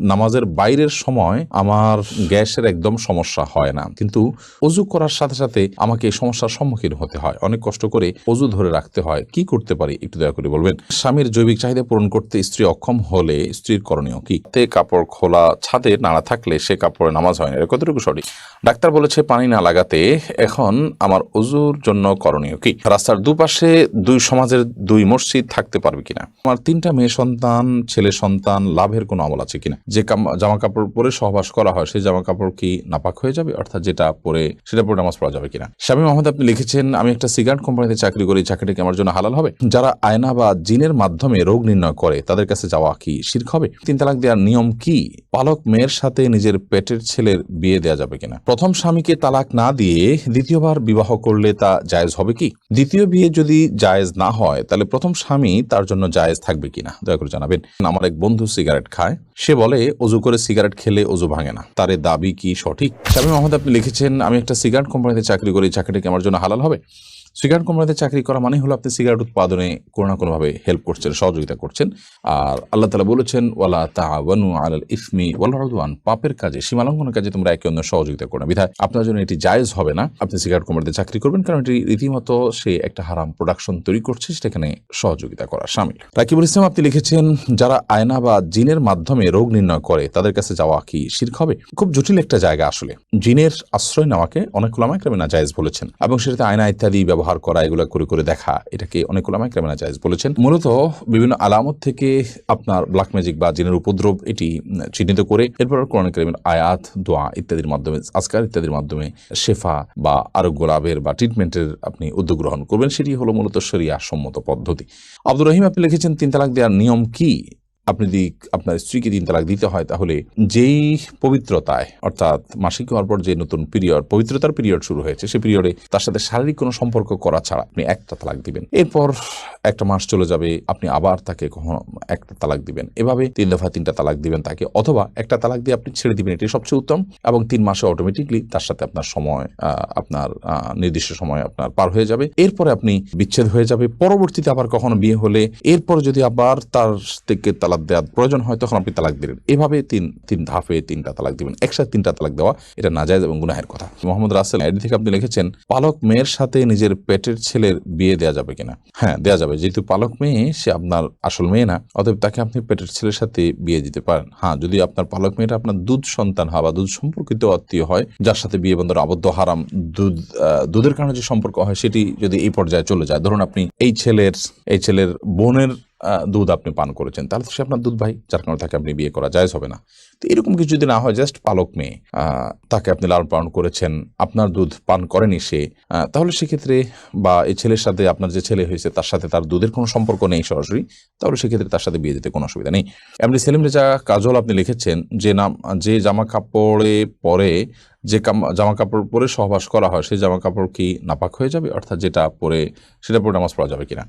নামাজের বাইরের সময় আমার গ্যাসের একদম সমস্যা হয় না। কিন্তু অজু করার সাথে সাথে আমাকে এই সমস্যার সম্মুখীন হতে হয়। অনেক কষ্ট করে অজু ধরে রাখতে হয়। কি করতে পারি একটু দয়া করে বলবেন? স্বামীর জৈবিক চাহিদা পূরণ করতে স্ত্রী অক্ষম হলে স্ত্রীর করণীয় কি? তে কাপড় খোলা, ছাদে নাড়া থাকলে সে কাপড়ে নামাজ হয় না। কতটুকু সঠিক? ডাক্তার বলেছে পানি না লাগাতে এখন আমার অজুর জন্য করণীয় কি? রাস্তার দুপাশে দুই সমাজের দুই মসজিদ থাকতে পারবে কিনা? আমার তিনটা মেয়ে সন্তান, ছেলে সন্তান, লাভের কোনো আমল আছে কিনা? যে জামা কাপড় পরে সহবাস করা হয়, সেই জামা কাপড় কি নাপাক হয়ে যাবে? অর্থাৎ যেটা পরে, সেটা পরে নামাজ পড়া যাবে কিনা? স্বামী মোহাম্মদ, আপনি লিখেছেন, আমি একটা সিগারেট কোম্পানিতে চাকরি করি, চাকরিটা কি আমার জন্য হালাল হবে? যারা আয়না বা জিনের মাধ্যমে রোগ নির্ণয় করে, তাদের কাছে যাওয়া কি শির্ক হবে? তিন তালাক দেওয়ার নিয়ম কি? পালক মেয়ের সাথে নিজের পেটের ছেলের বিয়ে দেওয়া যাবে কিনা? প্রথম স্বামীকে তালাক না দিয়ে দ্বিতীয়বার বিবাহ করলে তা জায়েজ হবে কি? দ্বিতীয় বিয়ে যদি জায়েজ না হয়, তাহলে প্রথম স্বামী তার জন্য জায়েজ থাকবে কিনা? দয়া করে জানাবেন। আমার এক বন্ধু সিগারেট খায়, সে বলে অজু করে সিগারেট খেলে অজু ভাঙে না। তার দাবি কি সঠিক? স্বামী মোহাম্মদ, আপনি লিখেছেন, আমি একটা সিগারেট কোম্পানিতে চাকরি করি, চাকরিটা আমার জন্য হালাল হবে? সিগারেট কোম্পানিতে চাকরি করা মানে হলো আপনি সিগারেট উৎপাদনে কোনো না কোনোভাবে হেল্প করছেন, সহযোগিতা করছেন। আর আল্লাহ তালা বলেছেন, ওয়ালা তাওয়ানু আল ইসমি ওয়াল উদওয়ান পাপের কাজে, সীমালঙ্ঘনের কাজে তোমরা একে অন্য সহযোগিতা করো না। বিধায় আপনার জন্য এটি জায়েজ হবে না। আপনি সিগারেট কোম্পানিতে চাকরি করবেন কারণ এটি রীতিমতো সে একটা হারাম প্রোডাকশন তৈরি করছে, সেখানে সহযোগিতা করা সামিল। রাকিবুল ইসলাম, আপনি লিখেছেন, যারা আয়না বা জিনের মাধ্যমে রোগ নির্ণয় করে, তাদের কাছে যাওয়া কি শির্ক হবে? খুব জটিল একটা জায়গা আসলে। জিনের আশ্রয় নেওয়াকে অনেক ওলামায় না নাজায়েজ বলেছেন এবং সেটাতে আয়না ইত্যাদি ব্যবহার করা, এগুলো করে করে দেখা, এটাকে অনেক ওলামায় ক্রামে নাজায়েজ বলেছেন। মূলত বিভিন্ন আলামত থেকে আপনার ব্ল্যাক ম্যাজিক বা জিনের উপদ্রব এটি চিহ্নিত করে, এরপর কোরআন কারিমের আয়াত, দোয়া ইত্যাদির মাধ্যমে, আজকার ইত্যাদির মাধ্যমে শেফা বা আরোগ্য লাভের বা ট্রিটমেন্টের আপনি উদ্যোগ গ্রহণ করবেন, সেটি হলো মূলত শরিয়া সম্মত পদ্ধতি। আব্দুর রহিম, আপনি লিখেছেন তিন তালাক দেওয়ার নিয়ম কি? আপনি যদি আপনার স্ত্রীকে তিন তালাক দিতে হয়, তাহলে যেই পবিত্রতায়, অর্থাৎ মাসিক হওয়ার পর যে নতুন পিরিয়ড পবিত্রতার পিরিয়ড শুরু হয়েছে সেই পিরিয়ডে তার সাথে শারীরিক কোনো সম্পর্ক করা ছাড়া আপনি একটা তালাক দিবেন। এরপর একটা মাস চলে যাবে, আপনি আবার তাকে কখনো একটা তালাক দিবেন। এভাবে তিন দফা তিনটা তালাক দিবেন তাকে, অথবা একটা তালাক দিয়ে আপনি ছেড়ে দিবেন এটি সবচেয়ে উত্তম, এবং তিন মাসে অটোমেটিকলি তার সাথে আপনার সময় আপনার নির্দিষ্ট সময় আপনার পার হয়ে যাবে। এরপরে আপনি বিচ্ছেদ হয়ে যাবে, পরবর্তীতে আবার কখনো বিয়ে হলে, এরপর যদি আবার তার থেকে তালাক দেওয়ার প্রয়োজন হয়, তখন আপনি তালাক দিলেন। এভাবে তিন তিন ধাপে তিনটা তালাক দিবেন। একসাথে তিনটা তালাক দেওয়া, এটা নাজায়জ এবং গুনাহের কথা। মোহাম্মদ রাসেল এডি থেকে আপনি লিখেছেন, পালক মেয়ের সাথে নিজের পেটের ছেলের বিয়ে দেওয়া যাবে কিনা? হ্যাঁ দেওয়া যাবে। যেহেতু পালক মেয়ে, সে আপনার আসল মেয়ে না, অতএব তাকে আপনি পেটের ছেলের সাথে বিয়ে দিতে পারেন। হ্যাঁ যদি আপনার পালক মেয়েটা আপনার দুধ সন্তান হয় বা দুধ সম্পর্কিত আত্মীয় হয়, যার সাথে বিয়ে বন্ধন আবদ্ধ, হারাম দুধ দুধের কারণে যে সম্পর্ক হয়, সেটি যদি এই পর্যায়ে চলে যায়, ধরুন আপনি এই ছেলের এই ছেলের বোনের দুধ আপনি পান করেছেন, তাহলে সে আপনার দুধ ভাই, যার কারণে তাকে আপনি বিয়ে করা জায়জ হবে না। তো এরকম কিছু যদি না হয় জাস্ট পালক মেয়ে তাকে আপনি লালন পালন করেছেন, আপনার দুধ পান করেনি সে তাহলে সেক্ষেত্রে বা এই ছেলের সাথে আপনার যে ছেলে হয়েছে, তার সাথে তার দুধের কোনো সম্পর্ক নেই সরাসরি, তাহলে সেক্ষেত্রে তার সাথে বিয়ে দিতে কোনো অসুবিধা নেই। এমনি সেলিম রেজা কাজল আপনি লিখেছেন যে নাম যে জামা কাপড়ে পরে যে জামা কাপড় পরে সহবাস করা হয় সেই জামা কাপড় কি নাপাক হয়ে যাবে? অর্থাৎ যেটা পরে সেটা পরে নামাজ পড়া যাবে কিনা?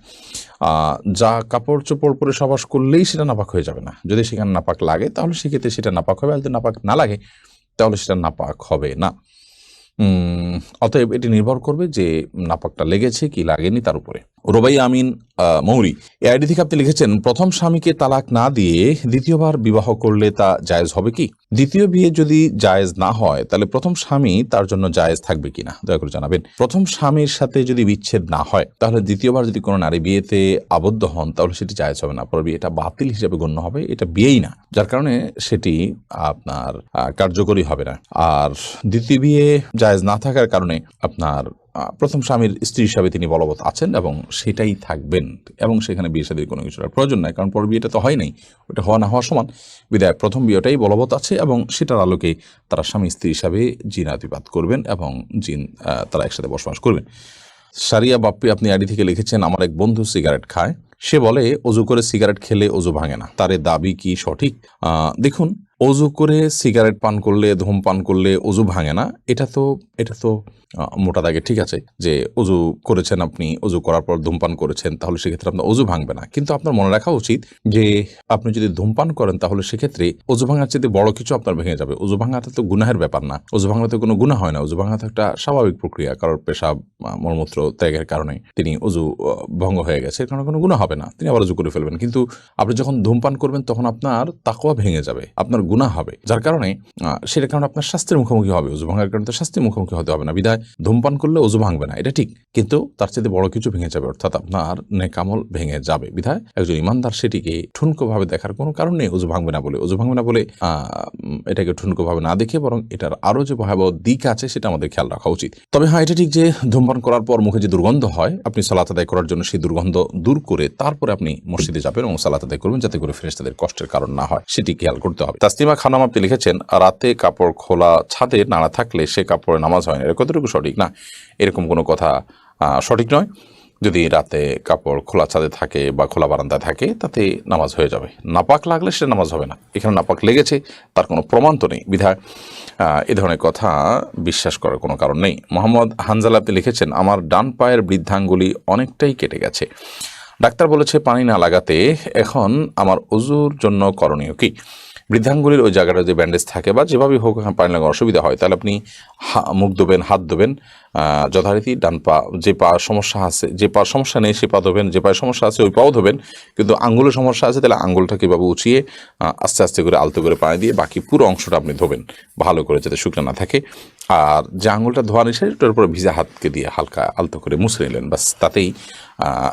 আহ, যা কাপড় চোপড় পরে সহবাস করলেই সেটা নাপাক হয়ে যাবে না। যদি সেখানে নাপাক লাগে তাহলে সেক্ষেত্রে সেটা নাপাক হবে। আর যদি নাপাক না লাগে তাহলে সেটা নাপাক হবে না। অতএব এটি নির্ভর করবে যে নাপাকটা লেগেছে কি লাগেনি তার উপরে। রোবাই আমিন মৌরি। এ আইডি থেকে আপনি লিখেছেন, প্রথম স্বামীকে তালাক না দিয়ে দ্বিতীয়বার বিবাহ করলে তা জায়েজ হবে কি? দ্বিতীয় বিয়ে যদি জায়েজ না হয়, তাহলে প্রথম স্বামী তার জন্য জায়েজ থাকবে কিনা? দয়া করে জানাবেন। প্রথম স্বামীর সাথে যদি বিচ্ছেদ না হয়, তাহলে দ্বিতীয়বার যদি কোনো নারী বিয়েতে আবদ্ধ হন, তাহলে সেটি জায়েজ হবে না। পরে বিয়েটা বাতিল হিসেবে গণ্য হবে, এটা বিয়েই না। যার কারণে সেটি আপনার কার্যকরী হবে না। আর দ্বিতীয় বিয়ে জায়েজ না থাকার কারণে আপনার প্রথম স্বামীর স্ত্রী হিসাবে তিনি বলবৎ আছেন এবং সেটাই থাকবেন এবং সেখানে বিয়ে সাদীর কোনো কিছুর প্রয়োজন নাই, কারণ পর বিয়েটা তো হয় নাই ওটা হওয়া না হওয়া সমান। বিদায়, প্রথম বিয়েটাই বলবৎ আছে এবং সেটার আলোকে তারা স্বামী স্ত্রী হিসাবে জিনাতিপাত করবেন এবং জিন তারা একসাথে বসবাস করবেন। সারিয়া বাপ্পি আপনি আইডি থেকে লিখেছেন, আমার এক বন্ধু সিগারেট খায়। সে বলে অজু করে সিগারেট খেলে অজু ভাঙে না। তার দাবি কি সঠিক? দেখুন অজু করে সিগারেট পান করলে ধূমপান করলে অজু ভাঙে না, এটা তো এটা তো মোটা দাগে ঠিক আছে যে অজু করেছেন আপনি অজু করার পর ধূমপান করেছেন, তাহলে সেক্ষেত্রে আপনার অজু ভাঙবে না। কিন্তু আপনার মনে রাখা উচিত যে আপনি যদি ধূমপান করেন, তাহলে সেক্ষেত্রে অজু ভাঙার চেয়ে বড় কিছু আপনার ভেঙে যাবে। অজু ভাঙাটা তো গুনাহের ব্যাপার না। অজু ভাঙাতে কোনো গুণা হয় না। অজু ভাঙা তো একটা স্বাভাবিক প্রক্রিয়া। কারোর পেশাব মলমূত্র ত্যাগের কারণে তিনি অজু ভঙ্গ হয়ে গেছে কারণে কোনো গুনাহ হবে না। তিনি আবার অজু করে ফেলবেন। কিন্তু আপনি যখন ধূমপান করবেন, তখন আপনার তাকোয়া ভেঙে যাবে। আপনার গুনাহ হবে। যার কারণে সেটার কারণে আপনার স্বাস্থ্যের মুখোমুখি হবে অজু ভাঙার কারণে তো স্বাস্থ্যের মুখোমুখি হতে হবে না। বিদায়, ধূমপান করলে অজু ভাঙবে না, এটা ঠিক। কিন্তু তার চাইতে বড় কিছু ভেঙে যাবে, অর্থাৎ আপনার নেকামল ভেঙে যাবে। বিধায় একজন ইমানদার সেটিকে ঠুনকোভাবে দেখার কোনো কারণ নেই অজু ভাঙবে না বলে। অজু ভাঙবে না বলে এটাকে ঠুনকোভাবে না দেখে বরং এটার আরও যে ভয়াবহ দিক আছে সেটা আমাদের খেয়াল রাখা উচিত। তবে হ্যাঁ এটা ঠিক যে ধূমপান করার পর মুখে যে দুর্গন্ধ হয়, আপনি সালাত আদায় করার জন্য সেই দুর্গন্ধ দূর করে তারপরে আপনি মসজিদে যাবেন এবং সালাত আদায় করবেন, যাতে করে ফেরেশতাদের কষ্টের কারণ না হয়, সেটি খেয়াল করতে হবে। তাসলিমা খানাম আপনি লিখেছেন, রাতে কাপড় খোলা ছাদে নাড়া থাকলে সে কাপড়ে নামাজ হয় না। কতটুকু সঠিক না। এরকম কোনো কথা সঠিক নয়। যদি রাতে কাপড় খোলা ছাদে থাকে বা খোলা বারান্দায় থাকে, তাতে নামাজ হয়ে যাবে। নাপাক লাগলে সে নামাজ হবে না। এখানে নাপাক লেগেছে, তার কোনো প্রমাণ তো নেই। বিধায় এ ধরনের কথা বিশ্বাস করার কোনো কারণ নেই। মোহাম্মদ হানজালা আপনি লিখেছেন, আমার ডান পায়ের বৃদ্ধাঙ্গুলি অনেকটাই কেটে গেছে। ডাক্তার বলেছে পানি না লাগাতে এখন আমার অজুর জন্য করণীয় কি? বৃদ্ধাঙ্গুলির ওই জায়গাটা যদি ব্যান্ডেজ থাকে বা যেভাবেই হোক পানি লাগানোর অসুবিধা হয়, তাহলে আপনি মুখ ধোবেন, হাত ধোবেন যথারীতি ডান পা, যে পা সমস্যা আছে, যে পা সমস্যা নেই, সে পা ধোবেন, যে পায়ের সমস্যা আছে, ওই পাও ধোবেন, কিন্তু আঙ্গুলের সমস্যা আছে, তাহলে আঙ্গুলটাকে এভাবে উঁচিয়ে আস্তে আস্তে করে আলতো করে পানি দিয়ে বাকি পুরো অংশটা আপনি ধোবেন, ভালো করে যাতে শুকনো না থাকে। আর যে আঙুলটা ধোয়া নিছে ওটার উপরে ভিজা হাতকে দিয়ে হালকা আলতো করে মুছে নিলেন বাস তাতেই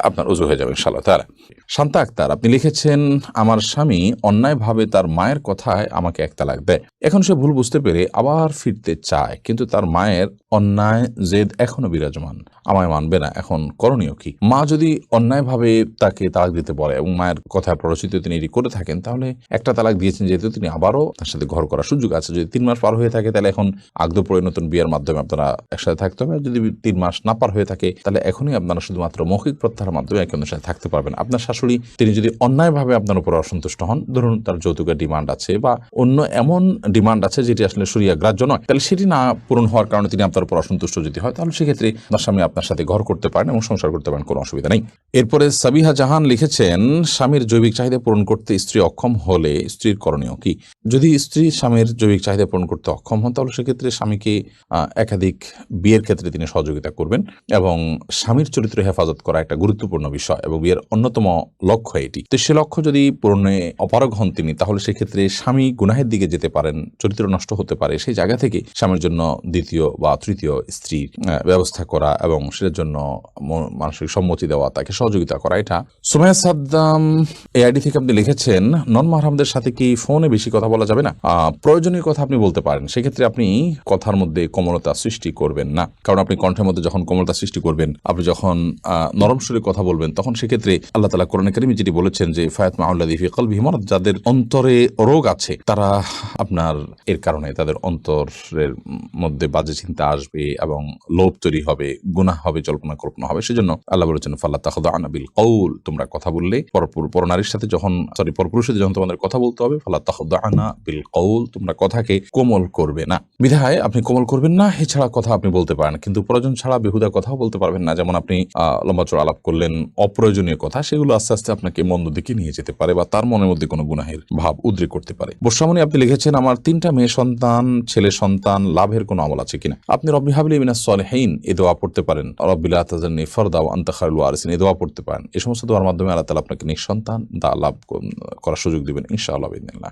আপনার উজু হয়ে যাবে ইনশাল্লাহ তার, শান্তা আক্তার, আপনি লিখেছেন, আমার স্বামী অন্যায়ভাবে তার মায়ের কথায় আমাকে একতালাক দেয়। এখন সে ভুল বুঝতে পেরে আবার ফিরতে চায়, কিন্তু তার মায়ের অন্যায় জেদ এখনও বিরাজমান। আমায় মানবে না, এখন করণীয় কি? মা যদি অন্যায়ভাবে তাকে তালাক দিতে বলে এবং মায়ের কথায় প্ররোচিত তিনি এটি করে থাকেন, তাহলে একটা তালাক দিয়েছেন যেহেতু তিনি আবারও তার সাথে ঘর করার সুযোগ আছে। যদি তিন মাস পার হয়ে থাকে, তাহলে এখন আগদ পরে নতুন বিয়ের মাধ্যমে আপনারা একসাথে থাকতে হবে। যদি তিন মাস না পার হয়ে থাকে, তাহলে এখনই আপনারা শুধুমাত্র মৌখিক প্রত্যাহারের মাধ্যমে একে সাথে থাকতে পারবেন। আপনার শাশুড়ি, তিনি যদি অন্যায়ভাবে আপনার উপর অসন্তুষ্ট হন, ধরুন তার যৌতুকের ডিমান্ড আছে বা অন্য এমন ডিমান্ড আছে, যেটি আসলে সরিয়া গ্রাহ্য নয়। তাহলে সেটি না পূরণ হওয়ার কারণে তিনি আপনার উপর অসন্তুষ্ট যদি হয়, তাহলে সেক্ষেত্রে আপনার স্বামী আপনার সাথে ঘর করতে পারেন এবং সংসার করতে পারেন, কোনো অসুবিধা নেই। এরপরে সাবিহা জাহান লিখেছেন, স্বামীর জৈবিক চাহিদা পূরণ করতে স্ত্রী অক্ষম হলে স্ত্রীর করণীয় কি? যদি স্ত্রী স্বামীর জৈবিক চাহিদা পূরণ করতে অক্ষম হন, তাহলে সেক্ষেত্রে স্বামীকে একাধিক বিয়ের ক্ষেত্রে তিনি সহযোগিতা করবেন এবং স্বামীর চরিত্র হেফাজত করা একটা গুরুত্বপূর্ণ বিষয় এবং বিয়ের অন্যতম লক্ষ্য এটি। তো সে লক্ষ্য যদি পূরণে অপারগ হন তিনি, তাহলে সেক্ষেত্রে স্বামী গুনাহের দিকে যেতে পারেন চরিত্র নষ্ট হতে পারে সেই জায়গা থেকে স্বামীর জন্য দ্বিতীয় বা তৃতীয় স্ত্রীর আহ, ব্যবস্থা করা এবং সেটার জন্য মানসিক সম্মতি দেওয়া তাকে সহযোগিতা করা এটা। সুমাইয়া সাদ্দাম এই আইডি থেকে আপনি লিখেছেন নন মাহরামদের সাথে কি ফোনে বেশি কথা বলা যাবে না? প্রয়োজনীয় কথা আপনি বলতে পারেন সেক্ষেত্রে আপনি কথার মধ্যে কোমলতা সৃষ্টি করবেন না। কারণ আপনি কণ্ঠের মধ্যে যখন কোমলতা সৃষ্টি করবেন আপনি যখন নরম সুরে কথা বলবেন তখন সেক্ষেত্রে আল্লাহ তালা কোরআন কারিমি যেটি বলেছেন যে ফায়াত মাউল্লাদি ফিকল যাদের অন্তরে রোগ আছে তারা আপনার এর কারণে তাদের অন্তরের মধ্যে বাজে চিন্তা আসবে এবং লোভ তৈরি হবে, গুনাহ হবে, জল্পনা কল্পনা হবে। সেজন্য আল্লাহ বলেছেন ফাল্লা তাহদ আনাবিল কৌল তোমরা কথা বললে, পরপুর পরনারীর সাথে যখন সরি পরপুরুষের সাথে যখন তোমাদের কথা বলতে হবে ফাল্লা তাহদ আনা বিল কৌল তোমরা কথাকে কোমল করবে না। বিধায় আপনি কোমল করবেন না এছাড়া কথা আপনি বলতে পারেন কিন্তু প্রয়োজন ছাড়া বেহুদা কথাও বলতে পারবেন না। যেমন আপনি লম্বা চড়া আলাপ করলেন, অপ্রয়োজনীয় কথা, সেগুলো আস্তে আস্তে আপনাকে মন্দ দিকে নিয়ে যেতে পারে বা তার মনের মধ্যে কোনো গুনাহের ভাব উদ্রেক করতে পারে। বর্ষামণি আপনি লিখেছেন, আমার তিনটা মেয়ে সন্তান, ছেলে সন্তান, লাভের কোনো আমল আছে কিনা? আপনি রব্বি হাবলি মিনা সলহীন এ দোয়া পড়তে পারেন। রব্বিল্লা তাজান্নি ফরদা ও আন্তাখারুল আরসিন এ দোয়া পড়তে পারেন। এই সমস্ত দোয়ার মাধ্যমে আল্লাহ তালা আপনাকে নিঃসন্তান দা লাভ করার সুযোগ দিবেন ইনশাআল্লাহ বিদিনিল্লাহ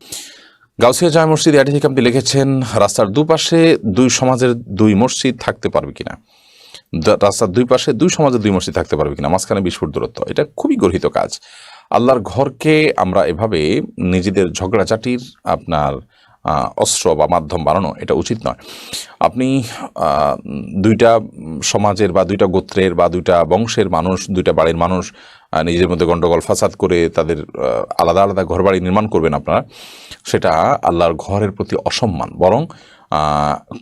গাউসিয়া জামা মসজিদ এটি থেকে আপনি লিখেছেন, রাস্তার দুপাশে দুই সমাজের দুই মসজিদ থাকতে পারবে কিনা? রাস্তার দুই পাশে দুই সমাজের দুই মসজিদ থাকতে পারবে কিনা? মাঝখানে বিশ দূরত্ব। এটা খুবই গর্হিত কাজ। আল্লাহর ঘরকে আমরা এভাবে নিজেদের ঝগড়াঝাটির আপনার অস্ত্র বা মাধ্যম বানানো, এটা উচিত নয়। আপনি দুইটা সমাজের বা দুইটা গোত্রের বা দুইটা বংশের মানুষ, দুইটা বাড়ির মানুষ নিজের মধ্যে গণ্ডগোল ফাসাদ করে তাদের আলাদা আলাদা ঘরবাড়ি নির্মাণ করবেন আপনারা, সেটা আল্লাহর ঘরের প্রতি অসম্মান। বরং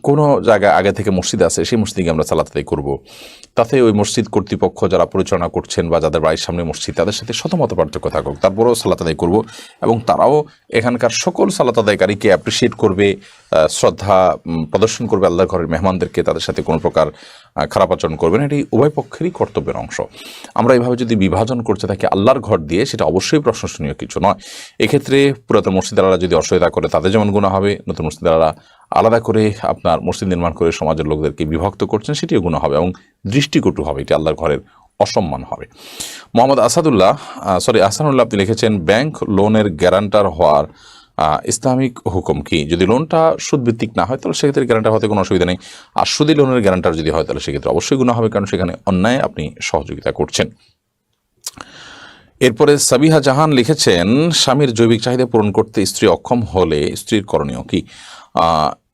কোনো জায়গায় আগে থেকে মসজিদ আছে, সেই মসজিদে আমরা সালাত আদায় করব। তাতে ওই মসজিদ কর্তৃপক্ষ যারা পরিচালনা করছেন বা যাদের বাড়ির সামনে মসজিদ, তাদের সাথে শতমত পার্থক্য থাকুক। তারপরেও সালাত আদায় করব এবং তারাও এখানকার সকল সালাত আদায়কারীকে অ্যাপ্রিসিয়েট করবে শ্রদ্ধা প্রদর্শন করবে আল্লাহ ঘরের মেহমানদেরকে, তাদের সাথে কোনো প্রকার খারাপ আচরণ করবে না। এটি উভয় পক্ষেরই কর্তব্যের অংশ। আমরা এইভাবে যদি বিভাজন করতে থাকি আল্লাহর ঘর দিয়ে, সেটা অবশ্যই প্রশংসনীয় কিছু নয়। এক্ষেত্রে পুরাতন মসজিদারা যদি অসহায়তা করে, তাদের যেমন গুণা হবে, নতুন মসজিদারা আলাদা করে আপনার মসজিদ নির্মাণ করে সমাজের লোকদেরকে বিভক্ত করছেন, সেটিও গুণ হবে এবং দৃষ্টিকটু হবে, এটি আল্লাহর ঘরের অসম্মান হবে। মোহাম্মদ আসাদুল্লাহ সরি আসানুল্লাহ আপনি লিখেছেন, ব্যাংক লোনের গ্যারান্টার হওয়ার ইসলামিক হুকুম কি? যদি লোনটা সুদভিত্তিক না হয়, তাহলে সেক্ষেত্রে গ্যারান্টার হতে কোনো অসুবিধা নেই। আর সুদী লোনের গ্যারান্টার যদি হয়, তাহলে সেক্ষেত্রে অবশ্যই গুণ হবে, কারণ সেখানে অন্যায় আপনি সহযোগিতা করছেন। এরপরে সাবিহা জাহান লিখেছেন, স্বামীর জৈবিক চাহিদা পূরণ করতে স্ত্রী অক্ষম হলে স্ত্রীর করণীয় কি?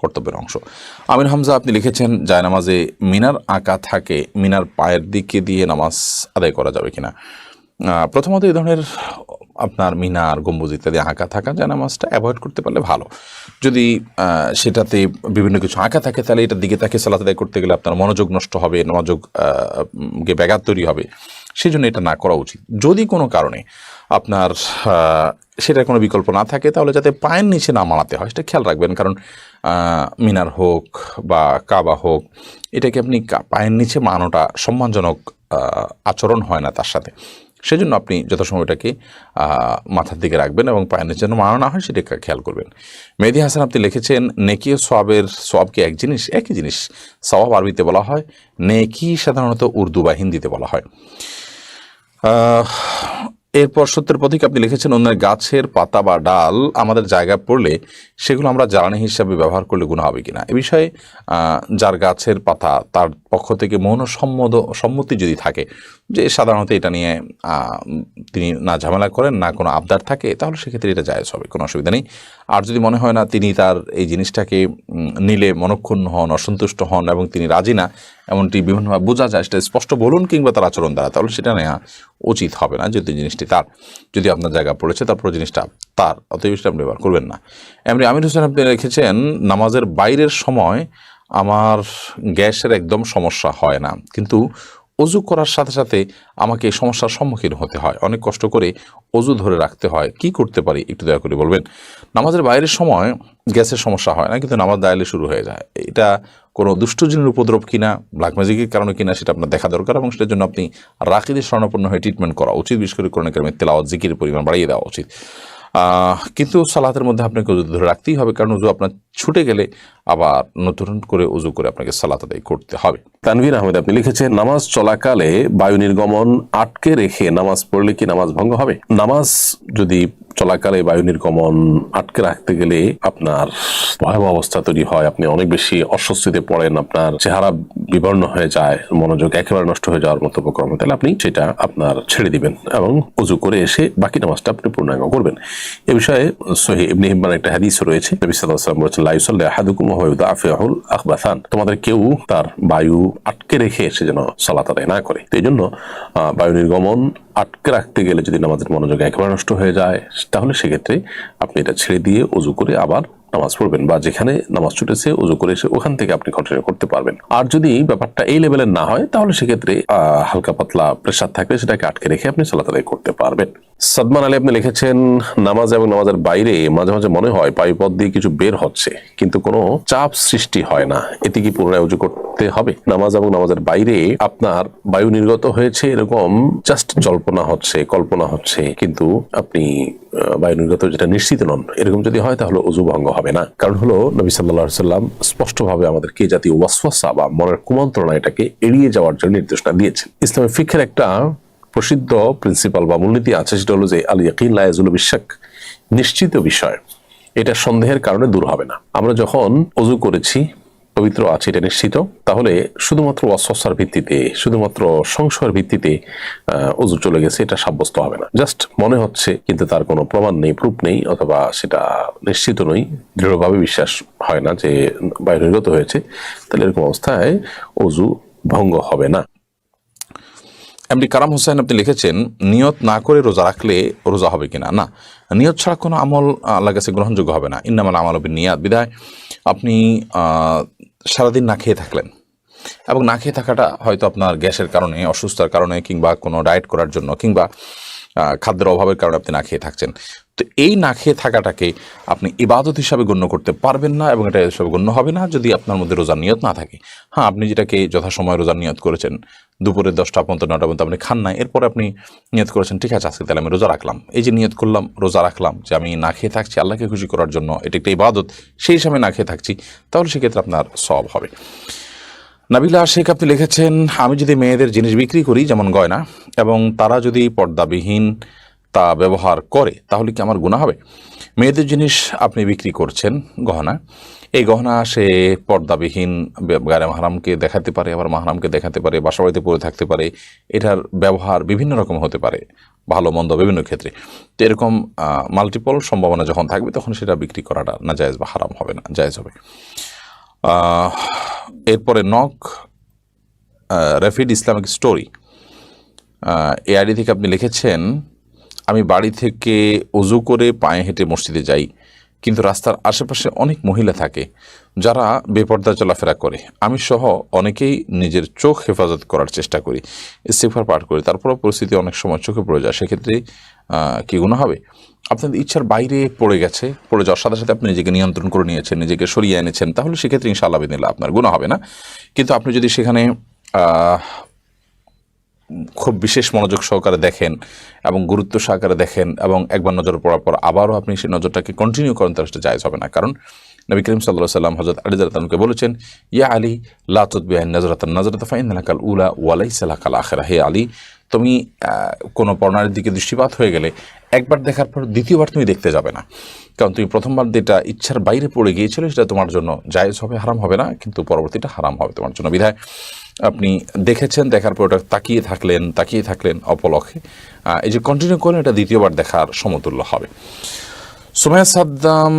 কর্তব্যের অংশ। আমির হামজা, আপনি লিখেছেন যায় নামাজে মিনার আঁকা থাকে, মিনার পায়ের দিকে দিয়ে নামাজ আদায় করা যাবে কিনা। প্রথমত এই ধরনের আপনার মিনার, গম্বুজ ইত্যাদি আঁকা থাকা যায় নামাজটা অ্যাভয়েড করতে পারলে ভালো। যদি সেটাতে বিভিন্ন কিছু আঁকা থাকে, তাহলে এটার দিকে তাকে সালাত আদায় করতে গেলে আপনার মনোযোগ নষ্ট হবে মনোযোগ ব্যাঘাত তৈরি হবে। সেই জন্য এটা না করা উচিত। যদি কোনো কারণে আপনার সেটার কোনো বিকল্প না থাকে, তাহলে যাতে পায়ের নিচে না মানাতে হয়, সেটা খেয়াল রাখবেন। কারণ মিনার হোক বা কাবা হোক, এটাকে আপনি পায়ের নিচে মানানোটা সম্মানজনক আচরণ হয় না তার সাথে। সেজন্য আপনি যথাসময় এটাকে মাথার দিকে রাখবেন এবং পায়ের নিচে যেন মানানো হয়, সেটাকে খেয়াল করবেন। মেহেদি হাসান আপনি লিখেছেন, নেকি ও সোয়াবের সোয়াব কি এক জিনিস, একই জিনিস সওয়াব আরবিতে বলা হয়, নেকি সাধারণত উর্দু বা হিন্দিতে বলা হয়। এরপর সত্যের প্রতীক আপনি লিখেছেন, অন্যের গাছের পাতা বা ডাল আমাদের জায়গায় পড়লে সেগুলো আমরা জ্বালানি হিসাবে ব্যবহার করলে গুণ হবে কিনা? এ বিষয়ে যার গাছের পাতা তার পক্ষ থেকে মৌন সম্মত সম্মতি যদি থাকে যে সাধারণত এটা নিয়ে তিনি না ঝামেলা করেন, না কোনো আবদার থাকে, তাহলে সেক্ষেত্রে এটা জায়েজ হবে, কোনো অসুবিধা নেই। আর যদি মনে হয় না তিনি তার এই জিনিসটাকে নিলে মনক্ষুণ্ণ হন, অসন্তুষ্ট হন এবং তিনি রাজি না এমনটি বিভিন্নভাবে বোঝা যায়, সেটা স্পষ্ট বলুন কিংবা তার আচরণ দ্বারা, তাহলে সেটা নেওয়া উচিত হবে না যদি জিনিসটি তার। যদি আপনার জায়গা পড়েছে তারপর জিনিসটা তার, অতএব সেটা আপনি ব্যবহার করবেন না। এমনি আমির হোসেন আপনি রেখেছেন, নামাজের বাইরের সময় আমার গ্যাসের একদম সমস্যা হয় না। কিন্তু অজু করার সাথে সাথে আমাকে সমস্যার সম্মুখীন হতে হয়। অনেক কষ্ট করে অজু ধরে রাখতে হয়। কি করতে পারি একটু দয়া করে বলবেন? নামাজের বাইরের সময় গ্যাসের সমস্যা হয় না, কিন্তু নামাজ দায়ালে শুরু হয়ে যায়। এটা কোনো দুষ্টজনের উপদ্রব কিনা ব্ল্যাক ম্যাজিকের কারণে কিনা, সেটা আপনার দেখা দরকার এবং সেটার জন্য আপনি রাকিদের স্বর্ণপন্ন হয়ে ট্রিটমেন্ট করা উচিত। বিশেষ করে করোনা কারণে তেলাওয়াত জিকির পরিমাণ বাড়িয়ে দেওয়া উচিত। কিন্তু সালাতের মধ্যে আপনাকে উজু ধরে রাখতেই হবে, কারণ উজু আপনার ছুটে গেলে আবার নতুন করে উজু করে আপনাকে সালাত আদায় করতে হবে। তানভীর আহমেদ, আপনি লিখেছেন, নামাজ চলাকালে বায়ু নির্গমন আটকে রেখে নামাজ পড়লে কি নামাজ ভঙ্গ হবে? নামাজ যদি চলাকালে বায়ু নির্গমন আটকে রাখতে গেলে আপনার ভয়াবহ অবস্থা তৈরি হয়, আপনি অনেক বেশি অস্বস্তিতে পড়েন, আপনার চেহারা বিবর্ণ হয়ে যায়, মনোযোগ একেবারে নষ্ট হয়ে যাওয়ার মতো উপক্রম, তাহলে আপনি সেটা আপনার ছেড়ে দিবেন এবং উজু করে এসে বাকি নামাজটা আপনি পূর্ণাঙ্গ করবেন। এ বিষয়ে সহি ইবনে একটা হাদিস রয়েছে, নবী সাল্লাল্লাহু আলাইহি বলেছেন ইউদাফিহুল আখবাসান। তোমাদের কেউ তার বায়ু আটকে রেখে সে যেন সালাত আদায় না করে। এই জন্য বায়ু নির্গমন আটকে রাখতে গেলে যদি নামাজের মনোযোগ একেবারে নষ্ট হয়ে যায়, তাহলে সেক্ষেত্রে আপনি এটা ছেড়ে দিয়ে উজু করে আবার নামাজ পড়বেন বা যেখানে নামাজ ছুটেছে, উজু করে এসে ওখান থেকে আপনি কন্টিনিউ করতে পারবেন। আর যদি ব্যাপারটা এই লেভেলের না হয়, তাহলে সেক্ষেত্রে হালকা পাতলা প্রেশার থাকলে সেটাকে আটকে রেখে আপনি সালাত আদায় করতে পারবেন। সাদমান আলী আপনি লিখেছেন, নামাজ এবং নামাজের বাইরে মাঝে মাঝে মনে হয় পায়ুপথ দিয়ে কিছু বের হচ্ছে, কিন্তু কোনো চাপ সৃষ্টি হয় না। এতে কি পুনরায় উজু করতে হবে? নামাজ এবং নামাজের বাইরে আপনার বায়ু নির্গত হয়েছে, এরকম জাস্ট জল্পনা হচ্ছে, কল্পনা হচ্ছে, কিন্তু আপনি বায়ু নির্গত যেটা নিশ্চিত নন, এরকম যদি হয় তাহলে অজু ভঙ্গ হবে না। কারণ হলো নবী সাল্লাহ সাল্লাম স্পষ্টভাবে আমাদেরকে জাতীয় ওয়াসওয়াসা বা মনের কুমন্ত্রণা এটাকে এড়িয়ে যাওয়ার জন্য নির্দেশনা দিয়েছেন। ইসলামের ফিক্ষের একটা প্রসিদ্ধ প্রিন্সিপাল বা মূলনীতি আছে, সেটা হলো যে আল ইয়াকিন লায়াজুল বিশ্বাক নিশ্চিত বিষয়। এটা সন্দেহের কারণে দূর হবে না। আমরা যখন অজু করেছি পবিত্র আছে এটা নিশ্চিত। তাহলে শুধুমাত্র অস্বস্থার ভিত্তিতে, শুধুমাত্র সংশয়ের ভিত্তিতে অজু চলে গেছে, এটা সাব্যস্ত হবে না। জাস্ট মনে হচ্ছে, কিন্তু তার কোনো প্রমাণ নেই, প্রুফ নেই, অথবা সেটা নিশ্চিত নই দৃঢ়ভাবে বিশ্বাস হয় না যে বায়ু নির্গত হয়েছে। তাহলে এরকম অবস্থায় অজু ভঙ্গ হবে না। এমডি কারাম হোসেন আপনি লিখেছেন, নিয়ত না করে রোজা রাখলে রোজা হবে কিনা? না, নিয়ত ছাড়া কোনো আমল আল্লাহ কাছে গ্রহণযোগ্য হবে না। ইন্নামাল আমল হবে নিয়াত। বিদায়, আপনি সারাদিন না খেয়ে থাকলেন। এবং না খেয়ে থাকাটা হয়তো আপনার গ্যাসের কারণে, অসুস্থতার কারণে কিংবা কোনো ডায়েট করার জন্য কিংবা খাদ্যের অভাবের কারণে আপনি না খেয়ে থাকছেন। তো এই না খেয়ে থাকাটাকে আপনি ইবাদত হিসাবে গণ্য করতে পারবেন না এবং এটা হিসাবে গণ্য হবে না যদি আপনার মধ্যে রোজার নিয়ত না থাকে। হ্যাঁ আপনি যেটাকে যথাসময় রোজার নিয়ত করেছেন দুপুরে দশটা পর্যন্ত, নটা পর্যন্ত আপনি খান না এরপরে আপনি নিয়ত করেছেন, ঠিক আছে, আজকে তাহলে আমি রোজা রাখলাম। এই যে নিয়ত করলাম, রোজা রাখলাম, যে আমি না খেয়ে থাকছি, আল্লাহকে খুশি করার জন্য এটা একটা ইবাদত, সেই হিসাবে না খেয়ে থাকছি, তাহলে সেক্ষেত্রে আপনার সব হবে। নাবিলা শেখ আপনি লিখেছেন, আমি যদি মেয়েদের জিনিস বিক্রি করি, যেমন গয়না, এবং তারা যদি পর্দাবিহীন তা ব্যবহার করে, তাহলে কি আমার গুণা হবে? মেয়েদের জিনিস আপনি বিক্রি করছেন, গহনা। এই গহনা সে পর্দাবিহীন গায়ে মাহারামকে দেখাতে পারে, আবার মাহারামকে দেখাতে পারে, বাসা বাড়িতে পরে থাকতে পারে। এটার ব্যবহার বিভিন্ন রকম হতে পারে, ভালো, মন্দ, বিভিন্ন ক্ষেত্রে। তো এরকম মাল্টিপল সম্ভাবনা যখন থাকবে, তখন সেটা বিক্রি করাটা না জায়জ বা হারাম হবে না, জায়জ হবে। এরপরে নক রেফিড ইসলামিক স্টোরি। এই আইডি থেকে আপনি লিখেছেন আমি বাড়ি থেকে অজু করে পায়ে হেঁটে মসজিদে যাই, কিন্তু রাস্তার আশেপাশে অনেক মহিলা থাকে যারা বেপর্দা চলাফেরা করে। আমি সহ অনেকেই নিজের চোখ হেফাজত করার চেষ্টা করি ইস্তেফার পাঠ করি, তারপরও পরিস্থিতি অনেক সময় চোখে পড়ে যায়, সেক্ষেত্রে কি গুণ হবে? আপনাদের ইচ্ছার বাইরে পড়ে গেছে, পড়ে যাওয়ার সাথে সাথে আপনি নিজেকে নিয়ন্ত্রণ করে নিয়েছেন, নিজেকে সরিয়ে এনেছেন, তাহলে সেক্ষেত্রে ইনশাআল্লাহ বিদিল্লা আপনার গুণ হবে না। কিন্তু আপনি যদি সেখানে খুব বিশেষ মনোযোগ সহকারে দেখেন এবং গুরুত্ব সহকারে দেখেন এবং একবার নজর পড়ার পর আবারও আপনি সেই নজরটাকে কন্টিনিউ করেন তাহলে সেটা জায়জ হবে না। কারণ নবী করিম সাল্লাহ সাল্লাম হজরত আলী তালুকে বলেছেন, ইয়া আলী লাতুদ্বিআন নজরত নজরত ফাইন কাল উলা ওয়ালাই সালাহ কাল আখেরা। হে আলী, তুমি কোনো পর্ণার দিকে দৃষ্টিপাত হয়ে গেলে একবার দেখার পর দ্বিতীয়বার তুমি দেখতে যাবে না। কারণ তুমি প্রথমবার যেটা ইচ্ছার বাইরে পড়ে গিয়েছিল সেটা তোমার জন্য জায়েজ হবে, হারাম হবে না, কিন্তু পরবর্তীটা হারাম হবে তোমার জন্য। বিধায় আপনি দেখেছেন, দেখার পর ওটা তাকিয়ে থাকলেন তাকিয়ে থাকলেন অপলক্ষে এই যে কন্টিনিউ করেন এটা দ্বিতীয়বার দেখার সমতুল্য হবে। সুমায়া সাদ্দাম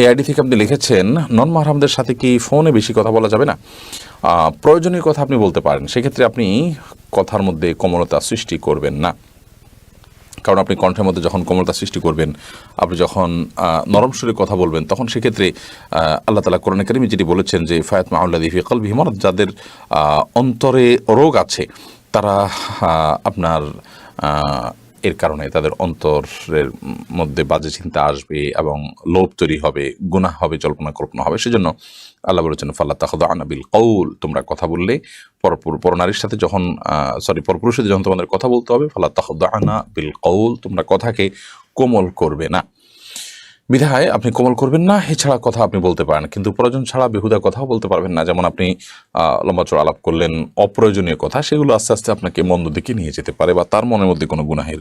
এই আইডি থেকে আপনি লিখেছেন, নন মাহরামদের সাথে কি ফোনে বেশি কথা বলা যাবে না? প্রয়োজনীয় কথা আপনি বলতে পারেন। সেক্ষেত্রে আপনি কথার মধ্যে কোমলতা সৃষ্টি করবেন না। কারণ আপনি কণ্ঠের মধ্যে যখন কোমলতা সৃষ্টি করবেন, আপনি যখন নরম সুরে কথা বলবেন, তখন সেক্ষেত্রে আল্লাহ তালা কোরআন করিমি যেটি বলেছেন যে, ফায়াত মাউল্লা দিফি কল ভিমর যাদের অন্তরে রোগ আছে, তারা আপনার এর কারণে তাদের অন্তরের মধ্যে বাজে চিন্তা আসবে এবং লোভ তৈরি হবে, গুনাহ হবে, জল্পনা কল্পনা হবে। সেজন্য আল্লাহ বলেছেন ফাল্লা তাহদ আনাবিল কৌল তোমরা কথা বললে, পরপুর পরনারীর সাথে যখন সরি পরপুরুষের সাথে যখন তোমাদের কথা বলতে হবে ফাল্লা তাহদ আনা বিল কৌল তোমরা কথাকে কোমল করবে না। বিধায় আপনি কোমল করবেন না এছাড়া কথা আপনি বলতে পারেন কিন্তু প্রয়োজন ছাড়া বেহুদা কথাও বলতে পারবেন না। যেমন আপনি আহ, লম্বা চড়া আলাপ করলেন অপ্রয়োজনীয় কথা সেগুলো আস্তে আস্তে আপনাকে মন্দ দিকে নিয়ে যেতে পারে বা তার মনের মধ্যে কোনো গুনাহের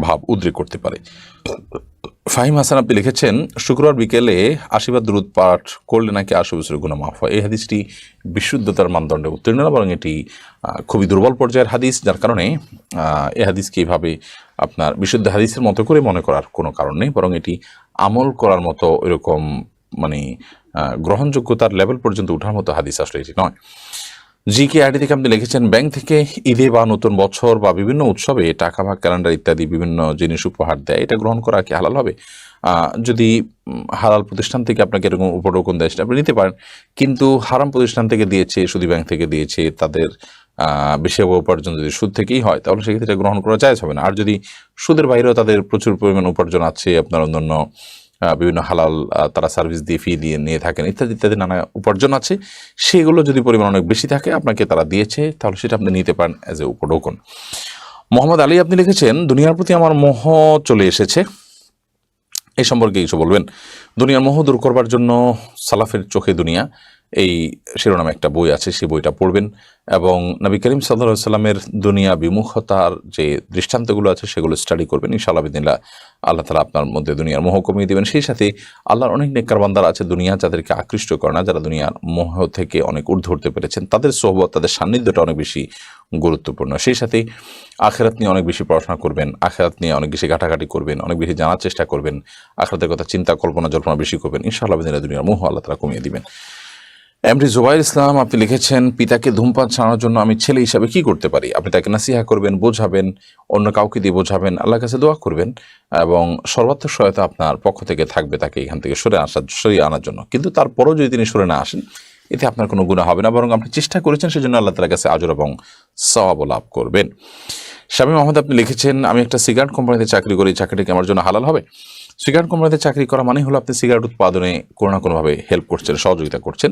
ভাব উদ্রেক করতে পারে। ফাহিম হাসান আপনি লিখেছেন শুক্রবার বিকেলে আশীর্বাদ দ্রুত পাঠ করলে নাকি আশি বছরের গুণা মাফ হয়? এই হাদিসটি বিশুদ্ধতার মানদণ্ডে উত্তীর্ণ না বরং এটি খুবই দুর্বল পর্যায়ের হাদিস যার কারণে এ হাদিসকে এইভাবে আপনার বিশুদ্ধ হাদিসের মতো করে মনে করার কোনো কারণ নেই বরং এটি আমল করার মতো এরকম মানে গ্রহণযোগ্যতার লেভেল পর্যন্ত উঠার মতো হাদিস আসলে এটি নয়। জি কে আইডি থেকে আপনি লিখেছেন, ব্যাংক থেকে ঈদে বা নতুন বছর বা বিভিন্ন উৎসবে টাকা বা ক্যালেন্ডার ইত্যাদি বিভিন্ন জিনিস উপহার দেয়। এটা গ্রহণ করা কি হালাল হবে? যদি হালাল প্রতিষ্ঠান থেকে আপনাকে এরকম উপটোকন দেয়, সেটা আপনি নিতে পারেন। কিন্তু হারাম প্রতিষ্ঠান থেকে দিয়েছে, সুদী ব্যাংক থেকে দিয়েছে, তাদের বেশি উপার্জন যদি সুদ থেকেই হয়, তাহলে সেক্ষেত্রে গ্রহণ করা যায় হবে না। আর যদি সুদের বাইরেও তাদের প্রচুর পরিমাণ উপার্জন আছে, আপনার অন্যান্য বিভিন্ন হালাল তারা সার্ভিস দিয়ে ফি দিয়ে নিয়ে থাকেন, ইত্যাদি ইত্যাদি নানা উপার্জন আছে। সেগুলো যদি পরিমাণ অনেক বেশি থাকে, আপনাকে তারা দিয়েছে, তাহলে সেটা আপনি নিতে পারেন অ্যাজ এ উপটোকন মোহাম্মদ আলী, আপনি লিখেছেন, দুনিয়ার প্রতি আমার মোহ চলে এসেছে। এই সম্পর্কে কিছু বলবেন? দুনিয়ার মোহ দূর করবার জন্য সালাফের চোখে দুনিয়া এই শিরোনামে একটা বই আছে, সেই বইটা পড়বেন। এবং নবী করিম সাল্লাহ সাল্লামের দুনিয়া বিমুখতার যে দৃষ্টান্তগুলো আছে, সেগুলো স্টাডি করবেন। ইনশাআল্লাহ বিদিল্লা আল্লাহ তালা আপনার মধ্যে দুনিয়ার মোহ কমিয়ে দেবেন। সেই সাথে আল্লাহর অনেক নেককার বান্দার আছে দুনিয়া যাদেরকে আকৃষ্ট করে না, যারা দুনিয়ার মোহ থেকে অনেক ঊর্ধ্ব পেরেছেন। তাদের সোহবত, তাদের সান্নিধ্যটা অনেক বেশি গুরুত্বপূর্ণ। সেই সাথে আখেরাত নিয়ে অনেক বেশি পড়াশোনা করবেন, আখেরাত নিয়ে অনেক বেশি ঘাটাঘাটি করবেন, অনেক বেশি জানার চেষ্টা করবেন, আখেরাতের কথা চিন্তা, কল্পনা, জল্পনা বেশি করবেন। ইনশাআল্লাহ বিদিল্লা দুনিয়ার মোহ আল্লাহ তালা কমিয়ে দিবেন। এমডি জুবাইর ইসলাম, আপনি লিখেছেন, পিতাকে ধূমপান ছাড়ানোর জন্য আমি ছেলে হিসাবে কি করতে পারি? আপনি তাকে নাসিহা করবেন, বোঝাবেন, অন্য কাউকে দিয়ে বোঝাবেন, আল্লাহর কাছে দোয়া করবেন, এবং সর্বাত্মক সহায়তা আপনার পক্ষ থেকে থাকবে তাকে এখান থেকে সরে আসার, সরিয়ে আনার জন্য। কিন্তু তারপরও যদি তিনি সরে না আসেন, এতে আপনার কোনো গুণা হবে না, বরং আপনি চেষ্টা করেছেন, সেজন্য আল্লাহ তালার কাছে আজর এবং সওয়াব লাভ করবেন। স্বামী মোহাম্মদ, আপনি লিখেছেন, আমি একটা সিগারেট কোম্পানিতে চাকরি করি, চাকরিটা আমার জন্য হালাল হবে? সিগারেট কোম্পানিতে চাকরি করা মানে হলো আপনি সিগারেট উৎপাদনে কোনো না কোনোভাবে হেল্প করছেন, সহযোগিতা করছেন।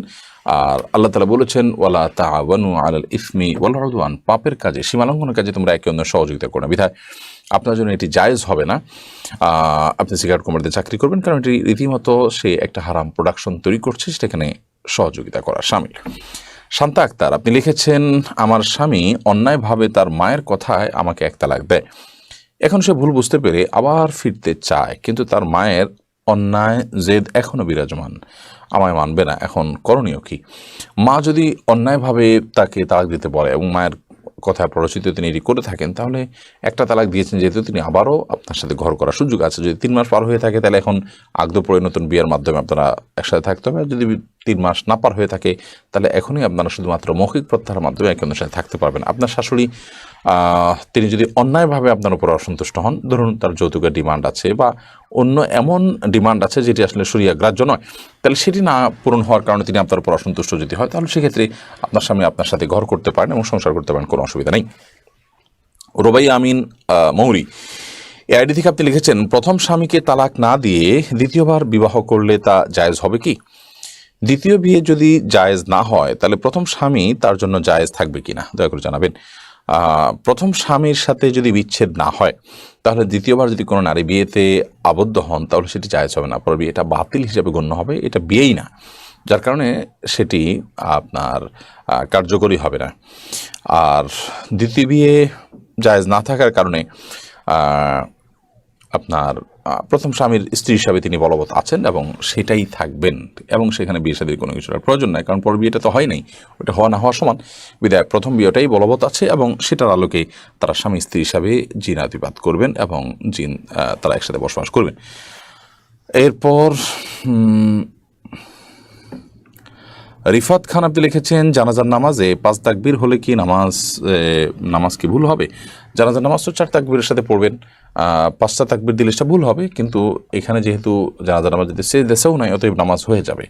আর আল্লাহ তালা বলেছেন, ওয়ালা তাওয়ানু আলাল ইফমি ওয়াল উদওয়ান। পাপের কাজে, সীমালঙ্ঘনের কাজে তোমরা একে অন্যের সহযোগিতা করো না। বিধায় আপনার জন্য এটি জায়েজ হবে না। আপনি সিগারেট কোম্পানিতে চাকরি করবেন কারণ এটি রীতিমতো সে একটা হারাম প্রোডাকশন তৈরি করছে সেখানে সহযোগিতা করা সামিল। শান্তা আক্তার, আপনি লিখেছেন, আমার স্বামী অন্যায়ভাবে তার মায়ের কথায় আমাকে এক তালাক দেয়। এখন সে ভুল বুঝতে পেরে আবার ফিরতে চায়, কিন্তু তার মায়ের অন্যায় জেদ এখনও বিরাজমান। আমায় মানবে না, এখন করণীয় কি? মা যদি অন্যায়ভাবে তাকে তালাক দিতে বলে এবং মায়ের কথা প্ররোচিত তিনি এটি করে থাকেন, তাহলে একটা তালাক দিয়েছেন যেহেতু তিনি আবারও আপনার সাথে ঘর করার সুযোগ আছে। যদি তিন মাস পার হয়ে থাকে, তাহলে এখন পড়ে নতুন বিয়ের মাধ্যমে আপনারা একসাথে থাকতে হবে। যদি তিন মাস না পার হয়ে থাকে, তাহলে এখনই আপনারা শুধুমাত্র মৌখিক প্রত্যাহারের মাধ্যমে একে অন্যের সাথে থাকতে পারবেন। আপনার শাশুড়ি তিনি যদি অন্যায়ভাবে আপনার উপর অসন্তুষ্ট হন, ধরুন তার যৌতুকের ডিমান্ড আছে বা অন্য এমন ডিমান্ড আছে যেটি আসলে সরিয়া গ্রাহ্য নয়, তাহলে সেটি না পূরণ হওয়ার কারণে তিনি আপনার উপর অসন্তুষ্ট যদি হয়, তাহলে সেক্ষেত্রে আপনার স্বামী আপনার সাথে ঘর করতে পারেন এবং সংসার করতে পারেন, কোনো অসুবিধা নেই। রোবাই আমিন মৌরি, এই আইডি থেকে আপনি লিখেছেন, প্রথম স্বামীকে তালাক না দিয়ে দ্বিতীয়বার বিবাহ করলে তা জায়েজ হবে কি? দ্বিতীয় বিয়ে যদি জায়েজ না হয়, তাহলে প্রথম স্বামী তার জন্য জায়েজ থাকবে কিনা? দয়া করে জানাবেন। প্রথম স্বামীর সাথে যদি বিচ্ছেদ না হয়, তাহলে দ্বিতীয়বার যদি কোনো নারী বিয়েতে আবদ্ধ হন, তাহলে সেটি জায়েজ হবে না। পরে বিয়েটা বাতিল হিসাবে গণ্য হবে, এটা বিয়েই না। যার কারণে সেটি আপনার কার্যকরী হবে না। আর দ্বিতীয় বিয়ে জায়জ না থাকার কারণে আপনার প্রথম স্বামীর স্ত্রী হিসাবে তিনি বলবৎ আছেন এবং সেটাই থাকবেন এবং সেখানে বিয়ে শাদীর কোনো কিছুর প্রয়োজন নাই, কারণ পর বিয়েটা তো হয় নাই। ওটা হওয়া না হওয়া সমান। বিদায় প্রথম বিয়েটাই বলবৎ আছে এবং সেটার আলোকে তারা স্বামী স্ত্রী হিসাবে জিন জিনাতিপাত করবেন এবং জিন তারা একসাথে বসবাস করবেন। এরপর রিফাত খান আপনি লিখেছেন, জানাজার নামাজে পাঁচ তাকবির হলে কি নামাজ নামাজ কি ভুল হবে? জানাজার নামাজ তো চার তাকবীরের সাথে পড়বেন। পাঁচটা তাকবির দিলে সেটা ভুল হবে, কিন্তু এখানে যেহেতু জানাজার নামাজ যদি সে দেশেও নয় অতএব নামাজ হয়ে যাবে।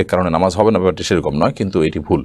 এর কারণে নামাজ হবে না, ব্যাপারটি সেরকম নয়, কিন্তু এটি ভুল।